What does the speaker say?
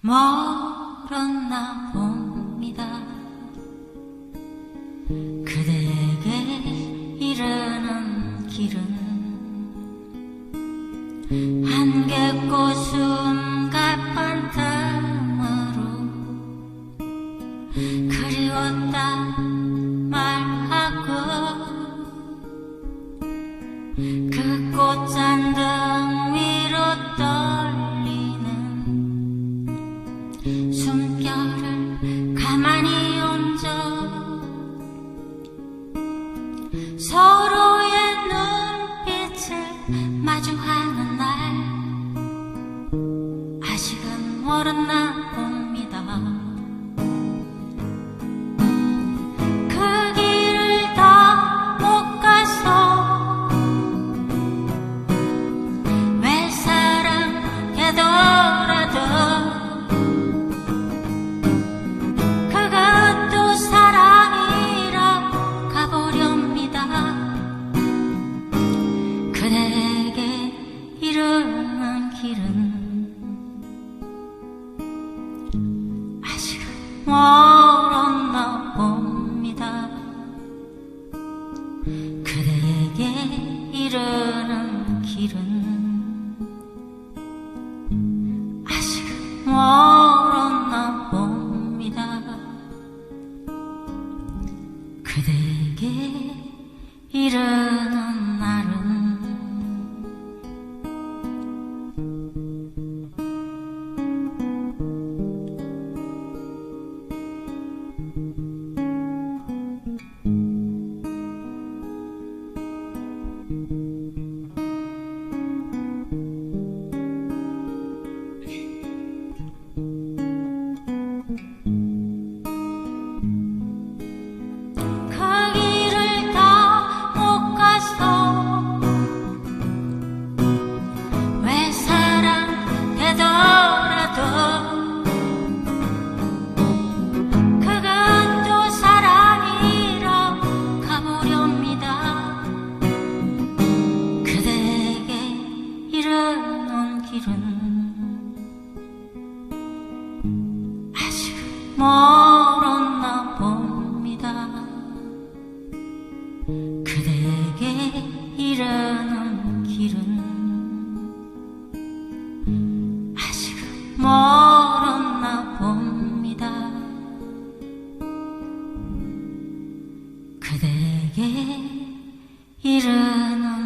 멀었나 봅니다. 그대에게 이르는 길은 한개꽃 숨가 마주하는 날. 아직은 멀었나 봅 멀었나 봅니다. 그대에게 이르는 길은 아직은 멀었나 봅니다. 그대 멀었나 봅니다. 그대에게 이르는 길은 아직은 멀었나 봅니다. 그대에게 이르는